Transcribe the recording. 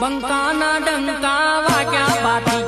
બંકાના ડંકા વાગ્યા બાથી